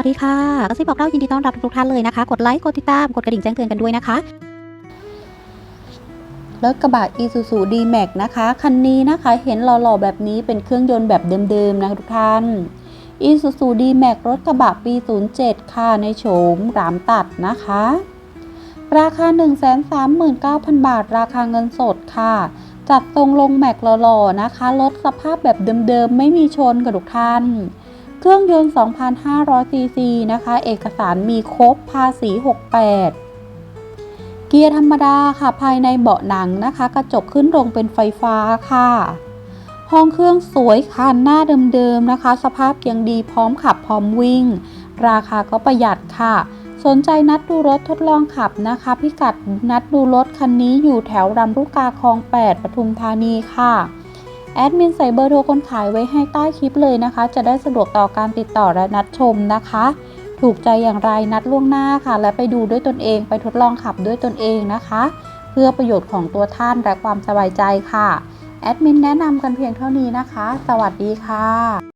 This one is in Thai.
วัสดีค่ะกระซิบบอกเล่ายินดีต้อนรับทุกท่านเลยนะคะ กดไลค์ กดติดตาม กดกระดิ่งแจ้งเตือนกันด้วยนะคะ รถกระบะ Isuzu D-Max นะคะ คันนี้นะคะ เห็นหล่อๆแบบนี้เป็นเครื่องยนต์แบบเดิมๆ นะคะทุกท่าน Isuzu D-Max รถกระบะปี 07 ค่ะ ในโฉมรามตัดนะคะ ราคา 139,000 บาท ราคาเงินสดค่ะ จัดทรงลงแม็กหล่อๆนะคะ รถสภาพแบบเดิมๆ ไม่มีชนกับทุกท่าน เครื่องยนต์ 2,500 ซีซีนะคะ เอกสารมีครบภาษี 68 เกียร์ธรรมดาค่ะภายในเบาะหนังนะคะ กระจกขึ้นลงเป็นไฟฟ้าค่ะ ห้องเครื่องสวยคันหน้าเดิมๆนะคะ สภาพยังดีพร้อมขับพร้อมวิ่ง ราคาก็ประหยัดค่ะ สนใจนัดดูรถทดลองขับนะคะ พิกัดนัดดูรถคันนี้อยู่แถวรำลูกกาคลอง 8ปทุมธานีค่ะ แอดมินใส่เบอร์โทรคนขายไว้ให้ใต้คลิปเลยนะคะ จะได้สะดวกต่อการติดต่อและนัดชมนะคะ ถูกใจอย่างไรนัดล่วงหน้าค่ะ และไปดูด้วยตนเองไปทดลองขับด้วยตนเองนะคะ เพื่อประโยชน์ของตัวท่านและความสบายใจค่ะ แอดมินแนะนำกันเพียงเท่านี้นะคะ สวัสดีค่ะ